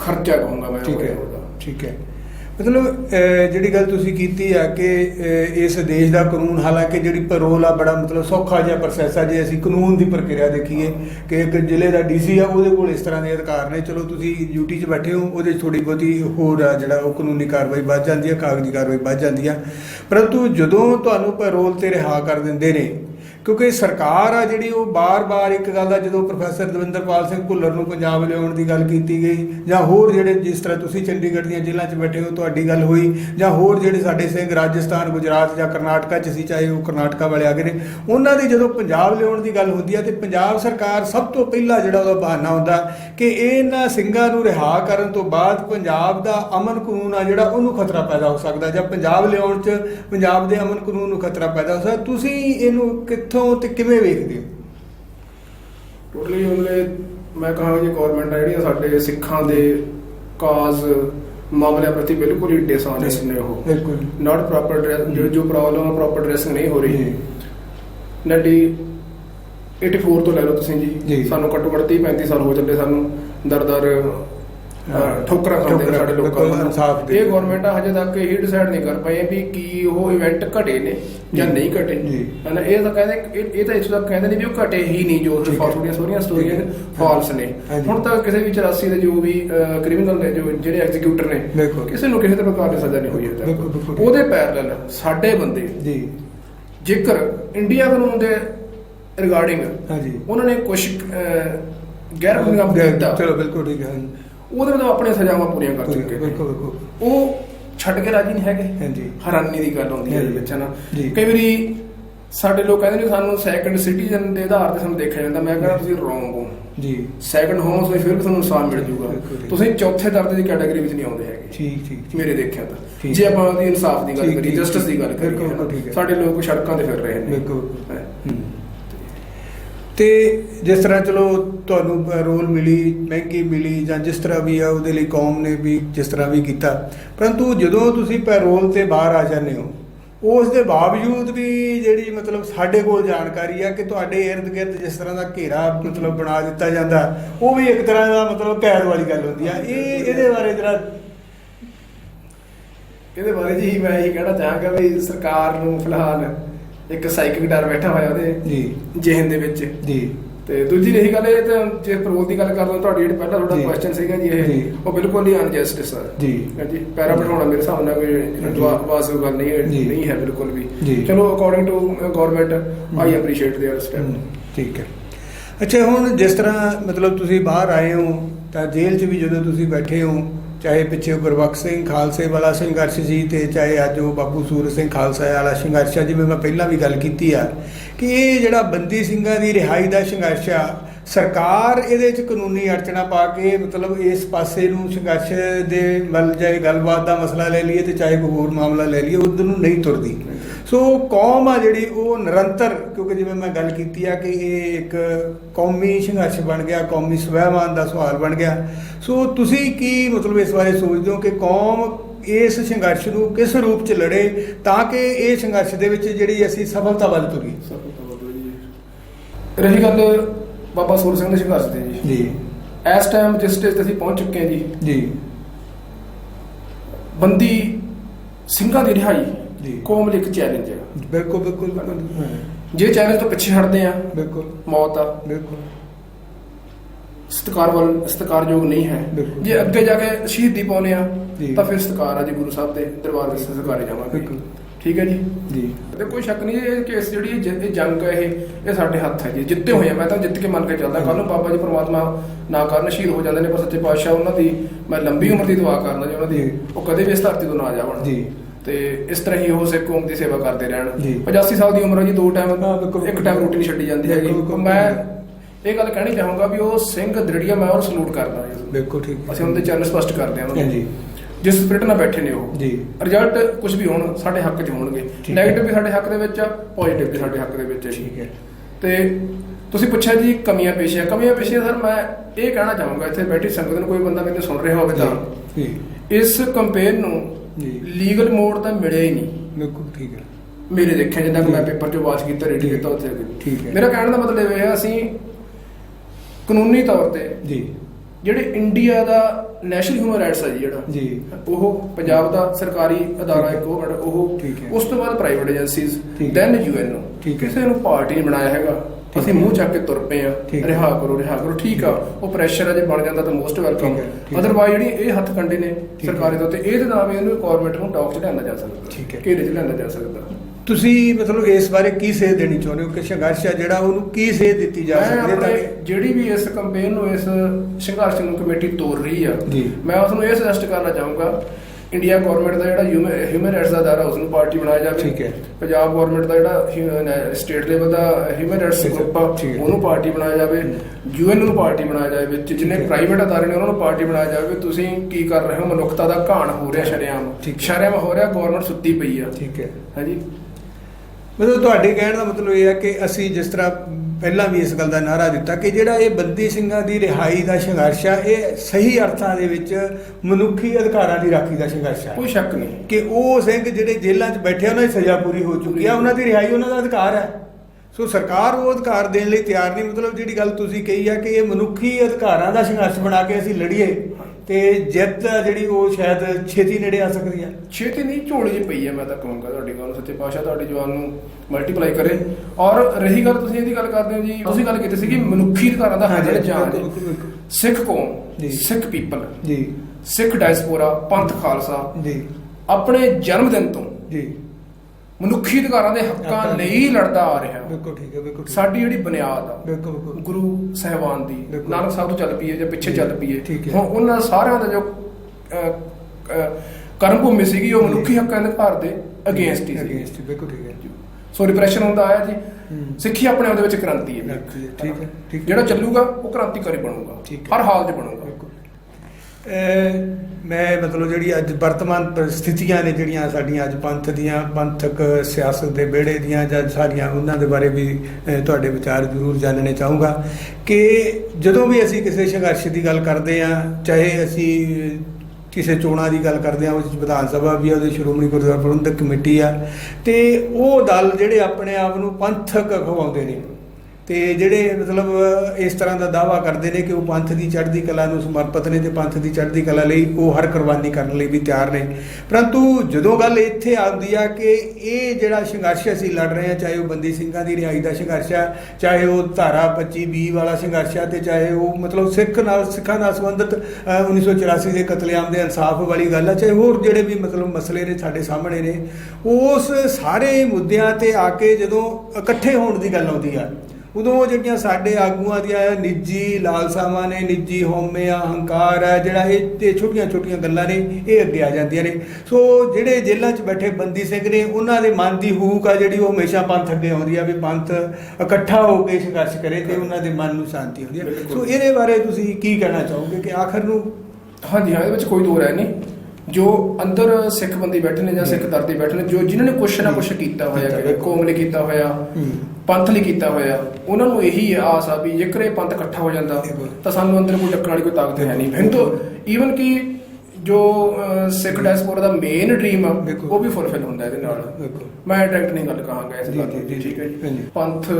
ਖਰਚਾ ਕਹੂੰਗਾ ਮੈਂ ਠੀਕ ਹੈ। ਠੀਕ ਹੈ ਮਤਲਬ ਜਿਹੜੀ ਗੱਲ ਤੁਸੀਂ ਕੀਤੀ ਆ ਕਿ ਇਸ ਦੇਸ਼ ਦਾ ਕਾਨੂੰਨ, ਹਾਲਾਂਕਿ ਜਿਹੜੀ ਪੈਰੋਲ ਆ ਬੜਾ ਮਤਲਬ ਸੌਖਾ ਜਿਹਾ ਪ੍ਰੋਸੈਸ ਆ, ਜੇ ਅਸੀਂ ਕਾਨੂੰਨ ਦੀ ਪ੍ਰਕਿਰਿਆ ਦੇਖੀਏ ਕਿ ਇੱਕ ਜ਼ਿਲ੍ਹੇ ਦਾ ਡੀਸੀ ਆ, ਉਹਦੇ ਕੋਲ ਇਸ ਤਰ੍ਹਾਂ ਦੇ ਅਧਿਕਾਰ ਨੇ, ਚਲੋ ਤੁਸੀਂ ਡਿਊਟੀ 'ਚ ਬੈਠੇ ਹੋ, ਉਹਦੇ 'ਚ ਥੋੜੀ ਬਹੁਤੀ ਹੋਰ ਆ ਜਿਹੜਾ ਉਹ ਕਾਨੂੰਨੀ ਕਾਰਵਾਈ ਵੱਧ ਜਾਂਦੀ ਆ, ਕਾਗਜ਼ੀ ਕਾਰਵਾਈ ਵੱਧ ਜਾਂਦੀ ਆ। ਪਰੰਤੂ ਜਦੋਂ ਤੁਹਾਨੂੰ ਪੈਰੋਲ ਤੇ ਰਿਹਾ ਕਰ ਦਿੰਦੇ ਨੇ ਕਿਉਂਕਿ ਸਰਕਾਰ ਆ ਜਿਹੜੀ ਉਹ ਬਾਰ-ਬਾਰ ਇੱਕ ਗੱਲ ਦਾ ਜਦੋਂ ਪ੍ਰੋਫੈਸਰ ਦਵਿੰਦਰਪਾਲ ਸਿੰਘ ਭੁੱਲਰ ਨੂੰ ਪੰਜਾਬ ਲਿਆਉਣ ਦੀ ਗੱਲ ਕੀਤੀ ਗਈ, ਜਾਂ ਹੋਰ ਜਿਹੜੇ ਜਿਸ ਤਰ੍ਹਾਂ ਤੁਸੀਂ ਚੰਡੀਗੜ੍ਹ ਦੀਆਂ ਜੇਲ੍ਹਾਂ 'ਚ ਬੈਠੇ ਹੋ, ਤੁਹਾਡੀ ਗੱਲ ਹੋਈ, ਜਾਂ ਹੋਰ ਜਿਹੜੇ ਸਾਡੇ ਸਿੰਘ ਰਾਜਸਥਾਨ, ਗੁਜਰਾਤ ਜਾਂ ਕਰਨਾਟਕਾ 'ਚ ਸੀ, ਚਾਹੇ ਉਹ ਕਰਨਾਟਕਾ ਵਾਲੇ ਆ ਗਏ ਨੇ, ਉਹਨਾਂ ਦੀ ਜਦੋਂ ਪੰਜਾਬ ਲਿਆਉਣ ਦੀ ਗੱਲ ਹੁੰਦੀ ਆ, ਤੇ ਪੰਜਾਬ ਸਰਕਾਰ ਸਭ ਤੋਂ ਪਹਿਲਾਂ ਜਿਹੜਾ ਉਹਦਾ ਬਹਾਨਾ ਹੁੰਦਾ ਕਿ ਇਹਨਾਂ ਸਿੰਘਾਂ ਨੂੰ ਰਿਹਾ ਕਰਨ ਤੋਂ ਬਾਅਦ ਪੰਜਾਬ ਦਾ ਅਮਨ ਕਾਨੂੰਨ ਆ ਜਿਹੜਾ ਉਹਨੂੰ ਖਤਰਾ ਪੈਦਾ ਹੋ ਸਕਦਾ, ਜਾਂ ਪੰਜਾਬ ਲਿਆਉਣ 'ਚ ਪੰਜਾਬ ਦੇ ਅਮਨ ਕਾਨੂੰਨ ਨੂੰ ਖਤਰਾ ਪੈਦਾ ਹੋ ਸਕਦਾ। ਤੁਸੀਂ ਇਹਨੂੰ ਕਿੱਥੋਂ ਤੇ ਕਿਵੇਂ ਵੇਖਦੇ ਹੋ? ਟੋਟਲੀ ਉਹਨੇ ਮੈਂ ਕਹਾਂਗਾ ਜੀ ਗਵਰਨਮੈਂਟ ਆ ਜਿਹੜੀਆਂ ਸਾਡੇ ਸਿੱਖਾਂ ਦੇ ਕਾਜ਼ ਮਾਮਲਿਆਂ ਪ੍ਰਤੀ ਬਿਲਕੁਲ ਹੀ ਡਿਸਆਨੈਸਟ ਨੇ ਉਹ। ਬਿਲਕੁਲ। ਨਾਟ ਪ੍ਰੋਪਰ ਜੋ ਜੋ ਪ੍ਰੋਬਲਮ ਪ੍ਰੋਪਰ ਡਰੈਸਿੰਗ ਨਹੀਂ ਹੋ ਰਹੀ। ਨੱਡੀ 84 ਤੋਂ ਲੈ ਲਓ ਤੁਸੀਂ ਜੀ। ਸਾਨੂੰ ਘੱਟੋ ਘੱਟ 30 35 ਸਾਲ ਹੋ ਚੱਲੇ ਸਾਨੂੰ। ਦਰ ਦਰ ਹਾਂ, ਠੋਕਰਾਂ ਖਾਂਦੇ ਨੇ ਸਾਡੇ ਲੋਕਾਂ ਨੂੰ। ਇਹ ਗਵਰਨਮੈਂਟ ਹਜੇ ਤੱਕ ਇਹ ਡਿਸਾਈਡ ਨਹੀਂ ਕਰ ਪਏ ਵੀ ਕੀ ਉਹ ਇਵੈਂਟ ਘਟੇ ਨੇ ਜਾਂ। ਨਹੀਂ ਘਟੇ। ਹਨਾ ਇਹ ਤਾਂ ਕਹਿੰਦੇ ਇਹ ਤਾਂ ਇਸ ਤੱਕ ਕਹਿੰਦੇ ਨੇ ਵੀ ਉਹ ਘਟੇ ਹੀ ਨਹੀਂ ਜੋ। ਫਾਲਸ ਸੋਰੀਆਂ ਸਟੋਰੀਆਂ। ਫਾਲਸ ਨੇ। ਹੁਣ ਤੱਕ ਕਿਸੇ ਵੀ 84 ਦੇ ਜੋ ਵੀ ਕ੍ਰਿਮੀਨਲ ਨੇ ਜੋ ਜਿਹੜੇ ਐਗਜ਼ੀਕਿਊਟਰ ਨੇ। ਕਿਸੇ ਨੂੰ ਕਿਸੇ ਪ੍ਰਕਾਰ ਦੀ ਸਜ਼ਾ ਨਹੀਂ ਹੋਈ ਹੈ। ਉਹਦੇ ਪੈਰਲਲ ਸਾਡੇ ਬੰਦੇ ਜੀ ਜੇਕਰ ਇੰਡੀਆ ਕਾਨੂੰਨ ਦੇ ਰਿਗਾਰਡਿੰਗ ਹਾਂਜੀ ਉਹਨਾਂ ਨੇ ਕੁਝ ਗੈਰ ਕਾਨੂੰਨੀ ਕੰਮ ਕੀਤਾ ਚਲੋ ਬਿਲਕੁਲ ਠੀਕ ਹੈ ਉਹਦੇ ਵਿੱਚ ਆਪਣੀਆਂ ਸਜ਼ਾਵਾਂ ਪੂਰੀਆਂ ਕਰ ਚੁੱਕੇ ਨੇ ਬਿਲਕੁਲ ਬਿਲਕੁਲ। ਉਹ ਛੱਡ ਕੇ ਰਾਜੀ ਨਹੀਂ ਹੈਗੇ ਹਾਂਜੀ ਹੈਰਾਨੀ ਦੀ ਗੱਲ ਹੁੰਦੀ ਹੈ ਇਹਦੇ ਵਿੱਚ ਨਾ ਜੀ। ਕਈ ਵਾਰੀ ਸਾਡੇ ਲੋਕ ਕਹਿੰਦੇ ਨੇ ਸਾਨੂੰ ਸੈਕੰਡ ਸਿਟੀਜ਼ਨ ਦੇ ਆਧਾਰ ਤੇ ਸਾਨੂੰ ਦੇਖਿਆ ਜਾਂਦਾ ਮੈਂ ਕਹਿੰਦਾ ਤੁਸੀਂ ਰੋਂਗ ਹੋ ਜੀ ਸੈਕੰਡ ਹੋਮੋ ਤੁਸੀਂ ਫਿਰ ਤੁਹਾਨੂੰ ਇਨਸਾਨ ਮਿਲ ਜੂਗਾ। ਤੁਸੀਂ ਚੌਥੇ ਦਰਜੇ ਦੀ ਕੈਟਾਗਰੀ ਵਿੱਚ ਨਹੀਂ ਆਉਂਦੇ ਹੈਗੇ ਠੀਕ ਠੀਕ। ਮੇਰੇ ਦੇਖਿਆ ਤਾਂ। ਜੇ ਆਪਾਂ ਉਹਦੀ ਇਨਸਾਫ ਦੀ ਗੱਲ ਕਰੀਏ ਜਸਟਿਸ ਦੀ ਗੱਲ ਕਰੀਏ। ਸਾਡੇ ਲੋਕ ਸੜਕਾਂ ਤੇ ਫਿਰ ਰਹੇ ਨੇ ਬਿਲਕੁਲ। ਤੇ ਜਿਸ ਤਰ੍ਹਾਂ ਚਲੋ ਤੁਹਾਨੂੰ ਰੋਲ ਮਿਲੀ, ਮਹਿੰਗੀ ਮਿਲੀ ਜਾਂ ਜਿਸ ਤਰ੍ਹਾਂ ਵੀ ਆ ਉਹਦੇ ਲਈ ਕੌਮ ਨੇ ਵੀ ਜਿਸ ਤਰ੍ਹਾਂ ਵੀ ਕੀਤਾ। ਪਰੰਤੂ ਜਦੋਂ ਤੁਸੀਂ ਪੈਰੋਲ ਤੇ ਬਾਹਰ ਆ ਜਾਂਦੇ ਹੋ, ਉਸ ਦੇ ਬਾਵਜੂਦ ਵੀ ਜਿਹੜੀ ਮਤਲਬ ਸਾਡੇ ਕੋਲ ਜਾਣਕਾਰੀ ਆ ਕਿ ਤੁਹਾਡੇ ਇਰਦ ਗਿਰਦ ਜਿਸ ਤਰ੍ਹਾਂ ਦਾ ਘੇਰਾ ਮਤਲਬ ਬਣਾ ਦਿੱਤਾ ਜਾਂਦਾ, ਉਹ ਵੀ ਇੱਕ ਤਰ੍ਹਾਂ ਦਾ ਮਤਲਬ ਕੈਦ ਵਾਲੀ ਗੱਲ ਹੁੰਦੀ ਆ। ਇਹ ਇਹਦੇ ਬਾਰੇ ਜਰਾ ਇਹਦੇ ਬਾਰੇ ਜੀ ਮੈਂ ਇਹੀ ਕਹਿਣਾ ਚਾਹਾਂਗਾ ਵੀ ਸਰਕਾਰ ਨੂੰ ਫਿਲਹਾਲ ਇੱਕ ਸਾਈਕਿਕ ਡਰ ਬੈਠਾ ਹੋਇਆ ਉਹਦੇ ਜੀ ਜਿਹਨ ਦੇ ਵਿੱਚ ਜੀ ਤੇ ਦੂਜੀ ਰਹੀ ਗੱਲ ਇਹ ਤਾਂ ਜੇ ਪ੍ਰੋਲ ਦੀ ਗੱਲ ਕਰਦੇ ਹਾਂ ਤੁਹਾਡੀ ਜਿਹੜੀ ਪਹਿਲਾ ਤੁਹਾਡਾ ਜੀ। ਕੁਐਸਚਨ ਸੀਗਾ ਜੀ ਜੀ। ਇਹ ਉਹ ਬਿਲਕੁਲ ਹੀ ਅਨਜਸਟਿਸ ਹੈ ਜੀ ਹਾਂਜੀ ਪੈਰਾ ਬਿਠਾਉਣਾ ਮੇਰੇ ਹਿਸਾਬ ਨਾਲ ਕੋਈ ਜਵਾਬ ਵਾਸੂ ਗੱਲ ਨਹੀਂ ਹੈ ਜੀ। ਨਹੀਂ ਹੈ ਬਿਲਕੁਲ ਵੀ ਜੀ। ਚਲੋ according to government I appreciate their step hmm, ਠੀਕ ਹੈ ਅੱਛਾ ਹੁਣ ਜਿਸ ਤਰ੍ਹਾਂ ਮਤਲਬ ਤੁਸੀਂ ਬਾਹਰ ਆਏ ਹੋ ਤਾਂ ਜੇਲ੍ਹ 'ਚ ਵੀ ਜਦੋਂ ਤੁਸੀਂ ਬੈਠੇ ਹੋ ਚਾਹੇ ਪਿੱਛੇ ਗੁਰਬਖਸ਼ ਸਿੰਘ, ਖਾਲਸੇ ਵਾਲਾ ਸੰਘਰਸ਼ ਸੀ ਤੇ ਚਾਹੇ ਅੱਜ ਉਹ ਬਾਪੂ ਸੂਰਜ ਸਿੰਘ, ਖਾਲਸਾ ਵਾਲਾ ਸੰਘਰਸ਼ ਆ। ਜਿਵੇਂ ਮੈਂ ਪਹਿਲਾਂ ਵੀ ਗੱਲ ਕੀਤੀ ਆ ਕਿ ਇਹ ਜਿਹੜਾ ਬੰਦੀ ਸਿੰਘਾਂ ਦੀ ਰਿਹਾਈ ਦਾ ਸੰਘਰਸ਼ ਆ, ਸਰਕਾਰ ਇਹਦੇ 'ਚ ਕਾਨੂੰਨੀ ਅੜਚਣਾ ਪਾ ਕੇ ਮਤਲਬ ਇਸ ਪਾਸੇ ਨੂੰ ਸੰਘਰਸ਼ ਦੇ ਮਲ ਚਾਹੇ ਗੱਲਬਾਤ ਦਾ ਮਸਲਾ ਲੈ ਲਈਏ ਤੇ ਚਾਹੇ ਕੋਈ ਹੋਰ ਮਾਮਲਾ ਲੈ ਲਈਏ, ਉਧਰ ਨੂੰ ਨਹੀਂ ਤੁਰਦੀ। ਸੋ ਕੌਮ ਆ ਜਿਹੜੀ ਉਹ ਨਿਰੰਤਰ ਕਿਉਂਕਿ ਜਿਵੇਂ ਮੈਂ ਗੱਲ ਕੀਤੀ ਆ ਕਿ ਇਹ ਇੱਕ ਕੌਮੀ ਸੰਘਰਸ਼ ਬਣ ਗਿਆ ਕੌਮੀ ਸਵੈਮਾਨ ਦਾ ਸਵਾਲ ਬਣ ਗਿਆ। ਸੋ ਤੁਸੀਂ ਕੀ ਮਤਲਬ ਇਸ ਬਾਰੇ ਸੋਚਦੇ ਹੋ ਕਿ ਕੌਮ ਇਸ ਸੰਘਰਸ਼ ਨੂੰ ਕਿਸ ਰੂਪ ਚ ਲੜੇ ਤਾਂ ਕਿ ਇਹ ਸੰਘਰਸ਼ ਦੇ ਵਿੱਚ ਜਿਹੜੀ ਅਸੀਂ ਸਫਲਤਾ ਵੱਲ ਤੁਰੀਏ? ਰਹੀ ਗੱਲ ਬਾਬਾ ਸੂਰ ਸਿੰਘ ਦੇ ਸੰਘਰਸ਼ ਦੀ ਜੀ। ਜੀ। ਇਸ ਟਾਈਮ ਜਿਸ ਸਟੇਜ ਤੇ ਅਸੀਂ ਪਹੁੰਚ ਚੁੱਕੇ ਹਾਂ ਜੀ ਜੀ। ਬੰਦੀ ਸਿੰਘਾਂ ਦੀ ਰਿਹਾਈ ਜੀ। ਕੌਮ ਲਈ ਇੱਕ ਚੈਲੰਜ ਹੈ। ਬਿਲਕੁਲ ਬਿਲਕੁਲ ਜੇ ਚੈਲੰਜ ਤੋਂ ਪਿੱਛੇ ਹਟਦੇ ਆ ਬਿਲਕੁਲ। ਮੌਤ ਆ। ਬਿਲਕੁਲ। ਸਤਕਾਰ ਵੱਲ ਸਤਕਾਰਯੋਗ ਨਹੀਂ ਹੈ। ਬਿਲਕੁਲ। ਜੇ ਅੱਗੇ ਜਾ ਕੇ ਸ਼ਹੀਦੀ ਪਾਉਨੇ ਆ ਜੀ। ਤਾਂ ਫਿਰ ਸਤਕਾਰ ਆ ਜੀ ਗੁਰੂ ਸਾਹਿਬ ਦੇ ਦਰਬਾਰ ਵਿੱਚ ਸਤਕਾਰੇ ਜਾਵਾਂਗੇ। ਬਿਲਕੁਲ। ਠੀਕ ਹੈ ਜੀ? ਜੀ। ਤੇ ਕੋਈ ਸ਼ੱਕ ਨਹੀਂ ਇਹ ਕੇਸ ਜਿਹੜੀ ਇਹ ਜ- ਇਹ ਜੰਗ ਹੈ ਇਹ ਇਹ ਸਾਡੇ ਹੱਥ ਹੈ ਜੀ। ਜਿੱਤੇ ਹੋਏ ਆ ਮੈਂ ਤਾਂ ਜਿੱਤ ਕੇ ਮੰਨ ਕੇ ਚੱਲਦਾ। ਕੱਲ ਨੂੰ ਬਾਬਾ ਜੀ ਪ੍ਰਮਾਤਮਾ ਨਾ ਕਰਨ ਸ਼ਹੀਦ ਹੋ ਜਾਂਦੇ ਨੇ ਪਰ ਸੱਚੇ ਪਾਤਸ਼ਾਹ ਉਹਨਾਂ ਦੀ ਮੈਂ ਲੰਬੀ ਉਮਰ ਦੀ ਦੁਆ ਕਰਦਾ ਜੀ ਉਹਨਾਂ ਦੀ। ਜੀ। ਉਹ ਕਦੇ ਵੀ ਇਸ ਧਰਤੀ ਤੋਂ ਨਾ ਜਾਵਣ। ਜੀ। ਤੇ ਇਸ ਤਰ੍ਹਾਂ ਹੀ ਉਹ ਸਿੱਖ ਕੌਮ ਦੀ ਸੇਵਾ ਕਰਦੇ ਰਹਿਣ। ਜੀ। 85 ਸਾਲ ਦੀ ਉਮਰ ਹੈ ਜੀ ਦੋ ਟਾਈਮ। ਇੱਕ ਟਾਈਮ ਰੋਟੀ ਨਹੀਂ ਛੱਡੀ ਜਾਂਦੀ ਹੈਗੀ। ਮੈਂ ਇਹ ਗੱਲ ਕਹਿਣੀ ਚਾਹੂੰਗਾ ਵੀ ਉਹ ਸਿੰਘ ਦ੍ਰਿੜੀਆ ਮੈਂ ਉਹ ਸਲੂਟ ਕਰਦਾ ਜੀ। ਬਿਲਕੁਲ ਠੀਕ। ਅਸੀਂ ਉਹਨਾਂ ਦੇ ਚਰਨ ਸਪਸ਼ਟ ਕਰਦੇ ਹਾਂ ਉਹਨਾਂ। ਨੂੰ ਹਾਂਜੀ। ਜਿਸ ਸਪਿਰਿਟ ਨਾਲ ਬੈਠੇ ਨੇ ਉਹ। ਜੀ। ਰਿਜ਼ਲਟ ਕੁਝ ਵੀ ਹੋਣ ਸਾਡੇ ਹੱਕ 'ਚ ਹੋਣਗੇ। ਹੈ। ਨੈਗੇਟਿਵ ਵੀ ਸਾਡੇ ਹੱਕ ਦੇ ਵਿੱਚ ਆ ਪੋਜ਼ਿਟਿਵ ਵੀ ਸਾਡੇ ਹੱਕ ਦੇ ਵਿੱਚ ਹੈ ਜੀ। ਠੀਕ ਹੈ। ਤੇ ਤੁਸੀਂ ਪੁੱਛਿਆ ਜੀ ਕਮੀਆਂ ਪੇਸ਼ੀਆਂ। ਕਮੀਆਂ ਪੇਸ਼ੀਆਂ ਸਰ ਮੈਂ ਇਹ ਕਹਿਣਾ ਚਾਹੂੰਗਾ ਇੱਥੇ ਬੈਠੀ ਸੰਗਤ ਨੂੰ ਕੋਈ ਬੰਦਾ ਮੈਨੂੰ ਸੁਣ ਰਿਹਾ ਹੋਵੇ ਤਾਂ। ਜੀ ਇਸ ਕੰਪੇਨ ਨੂੰ ਜੀ। ਲੀਗਲ ਮੋਡ ਤਾਂ ਮਿਲਿਆ ਹੀ ਨਹੀਂ ਬਿਲਕੁਲ ਠੀਕ ਹੈ ਮੇਰੇ ਦੇਖਿਆ ਜਿੱਦਾਂ ਕਿ ਮੈਂ। ਪੇਪਰ 'ਚੋਂ ਵਾਚ ਕੀਤਾ ਰੀਡ। ਕੀਤਾ ਉੱਥੇ ਠੀਕ ਹੈ। ਮੇਰਾ ਕਹਿਣ ਦਾ ਮਤਲਬ ਇਹ ਹੈ ਅਸੀਂ ਕਾਨੂੰਨੀ ਤੌਰ ਤੇ ਜੀ ਜਿਹੜੇ ਇੰਡੀਆ ਦਾ ਨੈਸ਼ਨਲ ਹਿਊਮਨ ਰਾਈਟਸ ਹੈ ਜੀ ਜਿਹੜਾ ਜੀ ਉਹ ਪੰਜਾਬ ਦਾ ਸਰਕਾਰੀ ਅਦਾਰਾ ਇੱਕ ਉਹ ਉਹ ਠੀਕ ਹੈ। ਉਸ ਤੋਂ ਬਾਅਦ ਪ੍ਰਾਈਵੇਟ ਏਜੰਸੀਜ਼। ਦੈਨ ਯੂਐਨ ਠੀਕ ਹੈ। ਕਿਸੇ ਨੂੰ ਪਾਰਟੀ ਨਹੀਂ ਬਣਾਇਆ ਹੈਗਾ ਅਸੀਂ। ਮੂੰਹ ਚੱਕ ਕੇ ਤੁਰ ਪਏ ਆ ਠੀਕ। ਰਿਹਾ ਕਰੋ ਰਿਹਾ ਕਰੋ ਠੀਕ ਆ ਉਹ ਪ੍ਰੈਸ਼ਰ ਆ ਜੇ ਬਣ ਜਾਂਦਾ ਤਾਂ ਮੋਸਟ ਵੈਲਕਮ ਠੀਕ ਠੀਕ। ਅਦਰਵਾਈਜ਼ ਜਿਹੜੀ ਇਹ ਹੱਥ ਕੰਡੇ ਨੇ। ਸਰਕਾਰੀ ਤੌਰ ਤੇ ਇਹਦੇ ਵੀ ਇਹਨੂੰ ਗਵਰਨਮੈਂਟ ਨੂੰ ਟਾਕ ਚ ਲਿਆਂਦਾ ਜਾ ਠੀਕ ਸਕਦਾ ਹੈ। ਘੇਰੇ ਚ ਲਿਆਂਦਾ ਜਾ ਸਕਦਾ ਤੁਸੀਂ ਮਤਲਬ ਇਸ ਬਾਰੇ ਕੀ ਸੇਧ ਦੇਣੀ ਚਾਹੁੰਦੇ ਹੋ ਕਿ ਸੰਘਰਸ਼ ਆ ਜਿਹੜਾ ਉਹਨੂੰ ਕੀ ਸੇਧ ਦਿੱਤੀ ਜਾ ਸਕਦੀ ਹੈ ਤਾਂ ਜਿਹੜੀ ਵੀ ਇਸ ਕੰਪੇਨ ਨੂੰ ਇਸ ਸੰਘਰਸ਼ ਨੂੰ ਕਮੇਟੀ ਤੋੜ ਰਹੀ ਆ। ਮੈਂ ਉਸ ਨੂੰ ਇਹ ਸੁਜੈਸਟ ਕਰਨਾ ਚਾਹੂੰਗਾ ਇੰਡੀਆ ਗਵਰਨਮੈਂਟ ਦਾ ਜਿਹੜਾ ਹਿਊਮਨ ਰਾਈਟਸ ਦਾ ਦਾਇਰਾ ਉਸ ਨੂੰ ਪਾਰਟੀ ਬਣਾਇਆ ਜਾਵੇ। ਠੀਕ ਹੈ। ਪੰਜਾਬ ਗਵਰਨਮੈਂਟ ਦਾ ਜਿਹੜਾ ਸਟੇਟ ਲੈਵਲ ਦਾ ਹਿਊਮਨ ਰਾਈਟਸ ਗਰੁੱਪ ਆ। ਉਹਨੂੰ ਪਾਰਟੀ ਬਣਾਇਆ ਜਾਵੇ। ਯੂਐਨ ਨੂੰ ਪਾਰਟੀ ਬਣਾਇਆ ਜਾਵੇ। ਵਿੱਚ ਜਿੰਨੇ। ਪ੍ਰਾਈਵੇਟ ਅਦਾਰੇ ਨੇ ਉਹਨਾਂ ਨੂੰ ਪਾਰਟੀ ਬਣਾਇਆ ਜਾਵੇ। ਤੁਸੀਂ ਕੀ ਕਰ ਰਹੇ ਹੋ? ਮਨੁੱਖਤਾ ਦਾ ਘਾਣ ਹੋ ਰਿਹਾ ਸ਼ਰੇਆਮ। ਸ਼ਰੇਆਮ ਹੋ ਰਿਹਾ ਗਵਰਨਮੈਂਟ ਸੁੱਤੀ ਪਈ ਆ। ਠੀਕ ਹੈ। ਹਾਂਜੀ। ਮਤਲਬ ਤੁਹਾਡੇ ਕਹਿਣ ਦਾ ਮਤਲਬ ਇਹ ਹੈ ਕਿ ਅਸੀਂ ਜਿਸ ਤਰ੍ਹਾਂ ਪਹਿਲਾਂ ਵੀ ਇਸ ਗੱਲ ਦਾ ਨਾਰਾ ਦਿੱਤਾ ਕਿ ਜਿਹੜਾ ਇਹ ਬੰਦੀ ਸਿੰਘਾਂ ਦੀ ਰਿਹਾਈ ਦਾ ਸੰਘਰਸ਼ ਆ ਇਹ ਸਹੀ ਅਰਥਾਂ ਦੇ ਵਿੱਚ ਮਨੁੱਖੀ ਅਧਿਕਾਰਾਂ ਦੀ ਰਾਖੀ ਦਾ ਸੰਘਰਸ਼ ਆ। ਕੋਈ ਸ਼ੱਕ ਨਹੀਂ। ਕਿ ਉਹ ਸਿੰਘ ਜਿਹੜੇ ਜੇਲ੍ਹਾਂ 'ਚ ਬੈਠੇ ਉਹਨਾਂ ਦੀ ਸਜ਼ਾ ਪੂਰੀ ਹੋ ਚੁੱਕੀ ਆ ਉਹਨਾਂ ਦੀ ਰਿਹਾਈ ਉਹਨਾਂ ਦਾ ਅਧਿਕਾਰ ਹੈ ਸੋ ਸਰਕਾਰ ਉਹ ਅਧਿਕਾਰ ਦੇਣ ਲਈ ਤਿਆਰ ਨਹੀਂ ਮਤਲਬ ਜਿਹੜੀ ਗੱਲ ਤੁਸੀਂ ਕਹੀ ਆ ਕਿ ਇਹ ਮਨੁੱਖੀ ਅਧਿਕਾਰਾਂ ਦਾ ਸੰਘਰਸ਼ ਬਣਾ ਕੇ ਅਸੀਂ ਲੜੀਏ ਤੇ ਜਿੱਤ ਆ ਜਿਹੜੀ ਉਹ ਸ਼ਾਇਦ ਛੇਤੀ ਨੇੜੇ ਆ ਸਕਦੀ ਆ। ਛੇਤੀ ਨਹੀਂ ਝੋਲੀ 'ਚ ਪਈ ਹੈ ਮੈਂ ਤਾਂ ਕਹੂੰਗਾ ਤੁਹਾਡੀ ਗੱਲ ਸੱਚੇ ਪਾਤਸ਼ਾਹ ਤੁਹਾਡੀ ਜਵਾਨ ਨੂੰ ਮਲਟੀਪਲਾਈ ਕਰੇ। ਔਰ ਰਹੀ ਗੱਲ ਤੁਸੀਂ ਇਹਦੀ ਗੱਲ ਕਰਦੇ ਹੋ ਜੀ ਤੁਸੀਂ ਗੱਲ ਕੀਤੀ ਸੀ ਕਿ ਮਨੁੱਖੀ ਅਧਿਕਾਰਾਂ ਦਾ ਹੈ ਜਾਨ ਬਿਲਕੁਲ। ਸਿੱਖ ਕੌਮ। ਸਿੱਖ ਪੀਪਲ ਜੀ। ਸਿੱਖ ਡਾਇਸਪੋਰਾ ਪੰਥ ਖਾਲਸਾ। ਜੀ। ਆਪਣੇ ਜਨਮ ਦਿਨ ਤੋਂ ਜੀ। ਮਨੁੱਖੀ ਅਧਿਕਾਰਾਂ ਦੇ ਹੱਕਾਂ ਲਈ ਲੜਦਾ ਆ ਰਿਹਾ ਬਿਲਕੁਲ ਠੀਕ ਹੈ ਬਿਲਕੁਲ। ਸਾਡੀ ਜਿਹੜੀ ਬੁਨਿਆਦ ਆ ਬਿਲਕੁਲ ਬਿਲਕੁਲ ਗੁਰੂ ਸਾਹਿਬਾਨ ਦੀ। ਨਾਨਕ ਸਾਹਿਬ ਤੋਂ ਚੱਲ ਪਈਏ ਜਾਂ ਪਿੱਛੇ ਚੱਲ ਹੈ। ਹੁਣ ਉਹਨਾਂ ਸਾਰਿਆਂ ਦਾ ਜੋ ਕਰਮ ਭੂਮੀ ਸੀਗੀ ਉਹ ਮਨੁੱਖੀ ਹੱਕਾਂ ਦੇ ਭਾਰ ਦੇ ਅਗੇਂਸਟ ਹੀ ਸੀ Against, ਬਿਲਕੁਲ ਠੀਕ ਹੈ ਸੋ ਰਿਪਰੈਸ਼ਨ ਹੁੰਦਾ ਆਇਆ ਜੀ। ਸਿੱਖੀ ਆਪਣੇ ਉਹਦੇ ਵਿੱਚ ਕ੍ਰਾਂਤੀ ਹੈ ਠੀਕ ਹੈ, ਠੀਕ। ਜਿਹੜਾ ਚੱਲੂਗਾ ਉਹ ਕ੍ਰਾਂਤੀਕਾਰੀ ਬਣੂਗਾ। ਹਰ ਹਾਲ 'ਚ ਬਣੂਗਾ ਬਿਲਕੁਲ ਮੈਂ ਮਤਲਬ ਜਿਹੜੀ ਅੱਜ ਵਰਤਮਾਨ ਪਰਿਸਥਿਤੀਆਂ ਨੇ ਜਿਹੜੀਆਂ ਸਾਡੀਆਂ ਅੱਜ ਪੰਥ ਦੀਆਂ, ਪੰਥਕ ਸਿਆਸਤ ਦੇ ਵਿਹੜੇ ਦੀਆਂ ਜਾਂ ਸਾਰੀਆਂ ਉਹਨਾਂ ਦੇ ਬਾਰੇ ਵੀ ਤੁਹਾਡੇ ਵਿਚਾਰ ਜ਼ਰੂਰ ਜਾਣਨੇ ਚਾਹੂੰਗਾ ਕਿ ਜਦੋਂ ਵੀ ਅਸੀਂ ਕਿਸੇ ਸੰਘਰਸ਼ ਦੀ ਗੱਲ ਕਰਦੇ ਆ ਚਾਹੇ ਅਸੀਂ ਕਿਸੇ ਚੋਣਾਂ ਦੀ ਗੱਲ ਕਰਦੇ ਆ ਉਸ 'ਚ ਵਿਧਾਨ ਸਭਾ ਵੀ ਆ, ਉਹਦੇ ਸ਼੍ਰੋਮਣੀ ਗੁਰਦੁਆਰਾ ਪ੍ਰਬੰਧਕ ਕਮੇਟੀ ਆ, ਤੇ ਉਹ ਦਲ ਜਿਹੜੇ ਆਪਣੇ ਆਪ ਨੂੰ ਪੰਥਕ ਅਖਵਾਉਂਦੇ ਨੇ ਤੇ ਜਿਹੜੇ ਮਤਲਬ ਇਸ ਤਰ੍ਹਾਂ ਦਾ ਦਾਵਾ ਕਰਦੇ ਨੇ ਕਿ ਉਹ ਪੰਥ ਦੀ ਚੜ੍ਹਦੀ ਕਲਾ ਨੂੰ ਸਮਰਪਿਤ ਨੇ ਤੇ ਪੰਥ ਦੀ ਚੜ੍ਹਦੀ ਕਲਾ ਲਈ ਉਹ ਹਰ ਕੁਰਬਾਨੀ ਕਰਨ ਲਈ ਵੀ ਤਿਆਰ ਨੇ। ਪਰੰਤੂ ਜਦੋਂ ਗੱਲ ਇੱਥੇ ਆਉਂਦੀ ਆ ਕਿ ਇਹ ਜਿਹੜਾ ਸੰਘਰਸ਼ ਅਸੀਂ ਲੜ ਰਹੇ ਹਾਂ ਚਾਹੇ ਉਹ ਬੰਦੀ ਸਿੰਘਾਂ ਦੀ ਰਿਹਾਈ ਦਾ ਸੰਘਰਸ਼ ਆ ਚਾਹੇ ਉਹ ਧਾਰਾ 25 20 ਵਾਲਾ ਸੰਘਰਸ਼ ਆ ਤੇ ਚਾਹੇ ਉਹ ਮਤਲਬ ਸਿੱਖ ਨਾਲ ਸਿੱਖਾਂ ਨਾਲ ਸੰਬੰਧਿਤ ਅ, 1984 ਦੇ ਕਤਲੇਆਮ ਦੇ ਇਨਸਾਫ ਵਾਲੀ ਗੱਲ ਆ ਚਾਹੇ ਹੋਰ ਜਿਹੜੇ ਵੀ ਮਤਲਬ ਮਸਲੇ ਨੇ ਸਾਡੇ ਸਾਹਮਣੇ ਨੇ ਉਸ ਸਾਰੇ ਮੁੱਦਿਆਂ ਤੇ ਆ ਕੇ ਜਦੋਂ ਇਕੱਠੇ ਹੋਣ ਦੀ ਗੱਲ ਆਉਂਦੀ ਆ ਉਦੋਂ ਉਹ ਜਿਹੜੀਆਂ ਸਾਡੇ ਆਗੂਆਂ ਦੀਆਂ ਨਿੱਜੀ ਲਾਲਸਾਵਾਂ ਨੇ ਨਿੱਜੀ ਹਉਮੈ ਆ ਹੰਕਾਰ ਆ ਜਿਹੜਾ ਇਹ ਤੇ ਛੋਟੀਆਂ ਛੋਟੀਆਂ ਗੱਲਾਂ ਨੇ ਇਹ ਅੱਗੇ ਆ ਜਾਂਦੀਆਂ ਨੇ। ਸੋ ਜਿਹੜੇ ਜੇਲ੍ਹਾਂ 'ਚ ਬੈਠੇ ਬੰਦੀ ਸਿੰਘ ਨੇ ਉਹਨਾਂ ਦੇ ਮਨ ਦੀ ਹੂਕ ਆ ਜਿਹੜੀ ਉਹ ਹਮੇਸ਼ਾ ਪੰਥ ਅੱਗੇ ਆਉਂਦੀ ਆ ਵੀ ਪੰਥ ਇਕੱਠਾ ਹੋ ਕੇ ਸੰਘਰਸ਼ ਕਰੇ ਤੇ ਉਹਨਾਂ ਦੇ ਮਨ ਨੂੰ ਸ਼ਾਂਤੀ ਹੁੰਦੀ ਆ। ਬਿਲਕੁਲ। ਸੋ ਇਹਦੇ ਬਾਰੇ ਤੁਸੀਂ ਕੀ ਕਹਿਣਾ ਚਾਹੋਗੇ ਕਿ ਆਖਰ ਨੂੰ? ਹਾਂਜੀ ਹਾਂ ਇਹਦੇ ਵਿੱਚ ਕੋਈ ਦੋ ਰਾਏ ਨਹੀਂ। ਜੋ ਅੰਦਰ ਸਿੱਖ ਬੰਦੇ ਬੈਠੇ ਨੇ ਜਾਂ ਸਿੱਖ ਦਰਦੀ ਬੈਠੇ ਨੇ ਜੋ ਜਿਨ੍ਹਾਂ ਨੇ ਕੁਛ ਨਾ ਕੁਛ ਕੀਤਾ ਹੋਇਆ ਕਿ ਕੌਮ ਲਈ ਕੀਤਾ ਹੋਇਆ। ਪੰਥ ਲਈ ਕੀਤਾ ਹੋਇਆ ਉਹਨਾਂ ਨੂੰ ਇਹੀ ਆਸ ਆ ਵੀ ਜੇਕਰ ਇਹ ਪੰਥ ਇਕੱਠਾ ਹੋ ਜਾਂਦਾ। ਤਾਂ ਸਾਨੂੰ ਅੰਦਰ ਕੋਈ ਟੱਕਣ ਵਾਲੀ ਕੋਈ ਤਾਕਤ ਹੈ ਨਹੀਂ ਹਿੰਦੂ ਈਵਨ ਕਿ ਜੋ ਸਿੱਖ ਡਾਇਸਪੋਰਾ ਦਾ ਮੇਨ ਡ੍ਰੀਮ ਆ। ਉਹ ਵੀ ਫੁੱਲਫਿਲ ਹੁੰਦਾ ਇਹਦੇ ਨਾਲ। ਮੈਂ ਡਾਇਰੈਕਟ ਨਹੀਂ ਗੱਲ ਕਹਾਂਗਾ ਇਸ ਜੀ, ਠੀਕ ਹੈ। ਜੀ ਪੰਥ